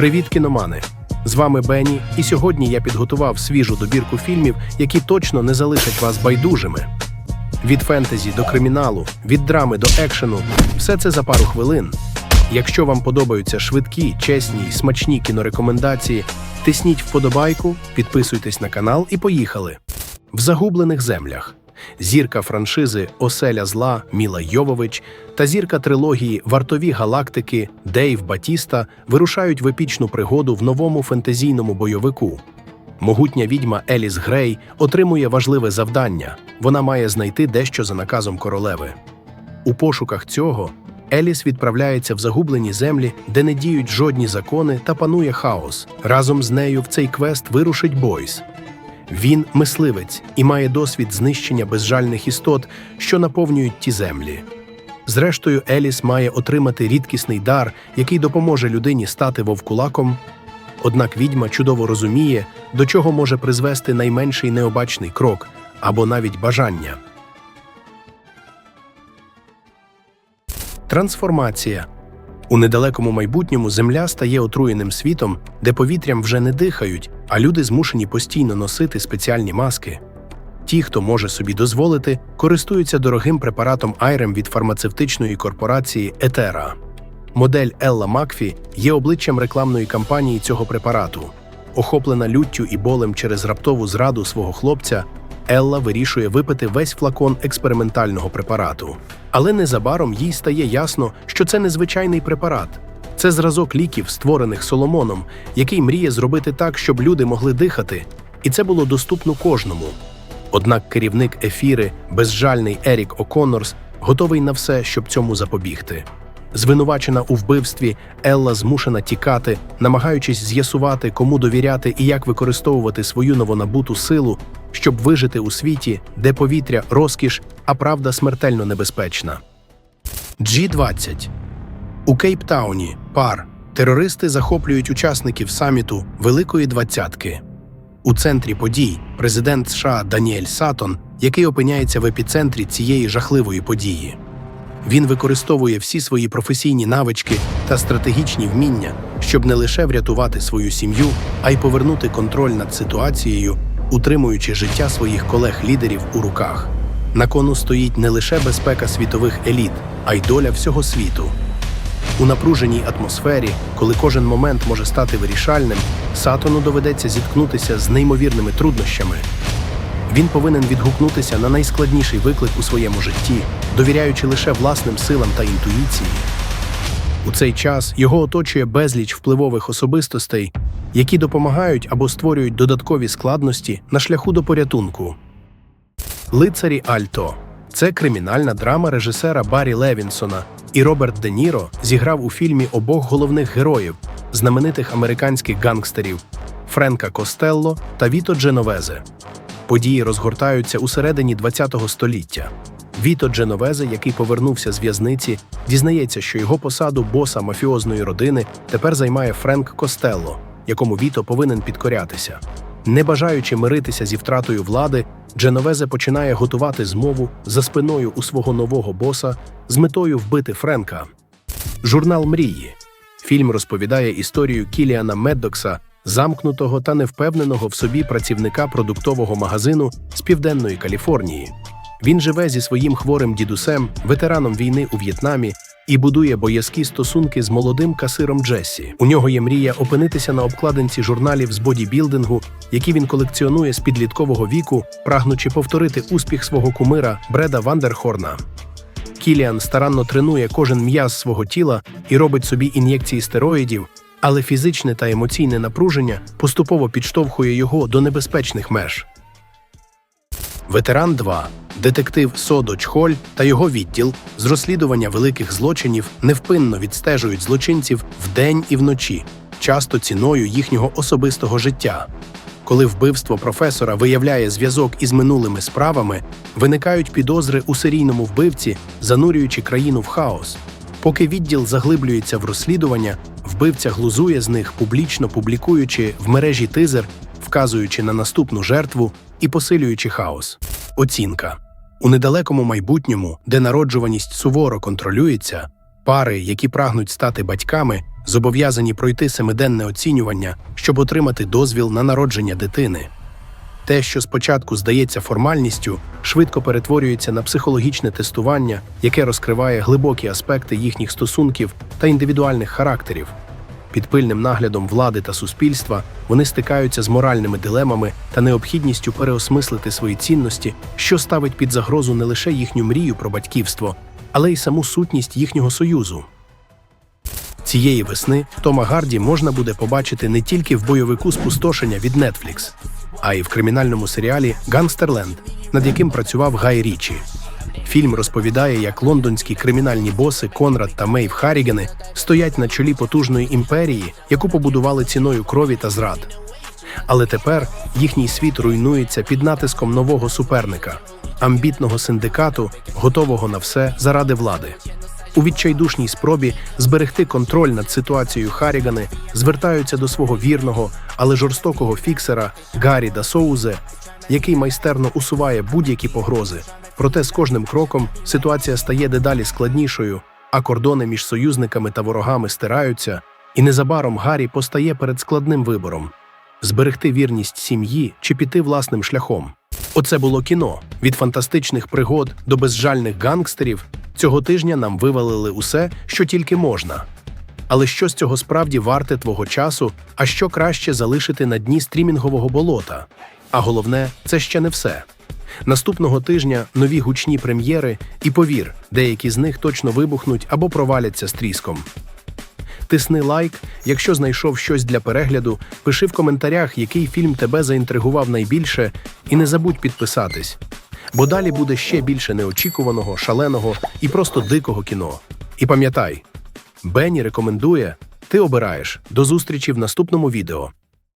Привіт, кіномани! З вами Бенні, і сьогодні я підготував свіжу добірку фільмів, які точно не залишать вас байдужими. Від фентезі до криміналу, від драми до екшену все це за пару хвилин. Якщо вам подобаються швидкі, чесні й смачні кінорекомендації, тисніть вподобайку, підписуйтесь на канал і поїхали. В загублених землях. Зірка франшизи Оселя зла Міла Йовович та зірка трилогії Вартові галактики Дейв Батіста вирушають в епічну пригоду в новому фентезійному бойовику. Могутня відьма Еліс Грей отримує важливе завдання. Вона має знайти дещо за наказом королеви. У пошуках цього Еліс відправляється в загублені землі, де не діють жодні закони та панує хаос. Разом з нею в цей квест вирушить Бойс. Він мисливець і має досвід знищення безжальних істот, що наповнюють ті землі. Зрештою, Еліс має отримати рідкісний дар, який допоможе людині стати вовкулаком. Однак відьма чудово розуміє, до чого може призвести найменший необачний крок або навіть бажання. Трансформація у недалекому майбутньому земля стає отруєним світом, де повітрям вже не дихають, а люди змушені постійно носити спеціальні маски. Ті, хто може собі дозволити, користуються дорогим препаратом Айрем від фармацевтичної корпорації Етера. Модель Елла Макфі є обличчям рекламної кампанії цього препарату. Охоплена люттю і болем через раптову зраду свого хлопця, Елла вирішує випити весь флакон експериментального препарату. Але незабаром їй стає ясно, що це незвичайний препарат. Це зразок ліків, створених Соломоном, який мріє зробити так, щоб люди могли дихати, і це було доступно кожному. Однак керівник ефіри, безжальний Ерік О'Коннорс, готовий на все, щоб цьому запобігти. Звинувачена у вбивстві, Елла змушена тікати, намагаючись з'ясувати, кому довіряти і як використовувати свою новонабуту силу, щоб вижити у світі, де повітря розкіш, а правда смертельно небезпечна. G20 у Кейптауні пар терористи захоплюють учасників саміту Великої Двадцятки. У центрі подій президент США Даніель Сатон, який опиняється в епіцентрі цієї жахливої події. Він використовує всі свої професійні навички та стратегічні вміння, щоб не лише врятувати свою сім'ю, а й повернути контроль над ситуацією, утримуючи життя своїх колег-лідерів у руках. На кону стоїть не лише безпека світових еліт, а й доля всього світу. У напруженій атмосфері, коли кожен момент може стати вирішальним, Сатону доведеться зіткнутися з неймовірними труднощами. Він повинен відгукнутися на найскладніший виклик у своєму житті, довіряючи лише власним силам та інтуїції. У цей час його оточує безліч впливових особистостей, які допомагають або створюють додаткові складності на шляху до порятунку. Лицарі Альто це кримінальна драма режисера Баррі Левінсона, і Роберт Де Ніро зіграв у фільмі обох головних героїв, знаменитих американських гангстерів Френка Костелло та Віто Дженовезе. Події розгортаються у середині ХХ століття. Віто Дженовезе, який повернувся з в'язниці, дізнається, що його посаду боса мафіозної родини тепер займає Френк Костелло, якому Віто повинен підкорятися. Не бажаючи миритися зі втратою влади, Дженовезе починає готувати змову за спиною у свого нового боса з метою вбити Френка. Журнал Мрії. Фільм розповідає історію Кіліана Меддокса, замкнутого та невпевненого в собі працівника продуктового магазину з південної Каліфорнії. Він живе зі своїм хворим дідусем, ветераном війни у В'єтнамі, і будує боязкі стосунки з молодим касиром Джессі. У нього є мрія опинитися на обкладинці журналів з бодібілдингу, які він колекціонує з підліткового віку, прагнучи повторити успіх свого кумира Бреда Вандерхорна. Кіліан старанно тренує кожен м'яз свого тіла і робить собі ін'єкції стероїдів, але фізичне та емоційне напруження поступово підштовхує його до небезпечних меж. Ветеран 2. Детектив Содо Чхоль та його відділ з розслідування великих злочинів невпинно відстежують злочинців вдень і вночі, часто ціною їхнього особистого життя. Коли вбивство професора виявляє зв'язок із минулими справами, виникають підозри у серійному вбивці, занурюючи країну в хаос. Поки відділ заглиблюється в розслідування, вбивця глузує з них, публічно публікуючи в мережі тизер, вказуючи на наступну жертву і посилюючи хаос. Оцінка у недалекому майбутньому, де народжуваність суворо контролюється, пари, які прагнуть стати батьками, зобов'язані пройти семиденне оцінювання, щоб отримати дозвіл на народження дитини. Те, що спочатку здається формальністю, швидко перетворюється на психологічне тестування, яке розкриває глибокі аспекти їхніх стосунків та індивідуальних характерів. Під пильним наглядом влади та суспільства вони стикаються з моральними дилемами та необхідністю переосмислити свої цінності, що ставить під загрозу не лише їхню мрію про батьківство, але й саму сутність їхнього союзу. Цієї весни Тома Гарді можна буде побачити не тільки в бойовику спустошення від Netflix, а й в кримінальному серіалі Гангстерленд, над яким працював Гай Річі. Фільм розповідає, як лондонські кримінальні боси Конрад та Мейв Харрігани стоять на чолі потужної імперії, яку побудували ціною крові та зрад. Але тепер їхній світ руйнується під натиском нового суперника амбітного синдикату, готового на все заради влади. У відчайдушній спробі зберегти контроль над ситуацією Харрігани звертаються до свого вірного, але жорстокого фіксера Гаррі да Соузе, який майстерно усуває будь-які погрози. Проте з кожним кроком ситуація стає дедалі складнішою, а кордони між союзниками та ворогами стираються, і незабаром Гаррі постає перед складним вибором зберегти вірність сім'ї чи піти власним шляхом. Оце було кіно від фантастичних пригод до безжальних гангстерів. Цього тижня нам вивалили усе, що тільки можна. Але що з цього справді варте твого часу, а що краще залишити на дні стрімінгового болота? А головне, це ще не все. Наступного тижня нові гучні прем'єри, і повір, деякі з них точно вибухнуть або проваляться з тріском. Тисни лайк, якщо знайшов щось для перегляду, пиши в коментарях, який фільм тебе заінтригував найбільше, і не забудь підписатись. Бо далі буде ще більше неочікуваного, шаленого і просто дикого кіно. І пам'ятай, Бенні рекомендує, ти обираєш. До зустрічі в наступному відео.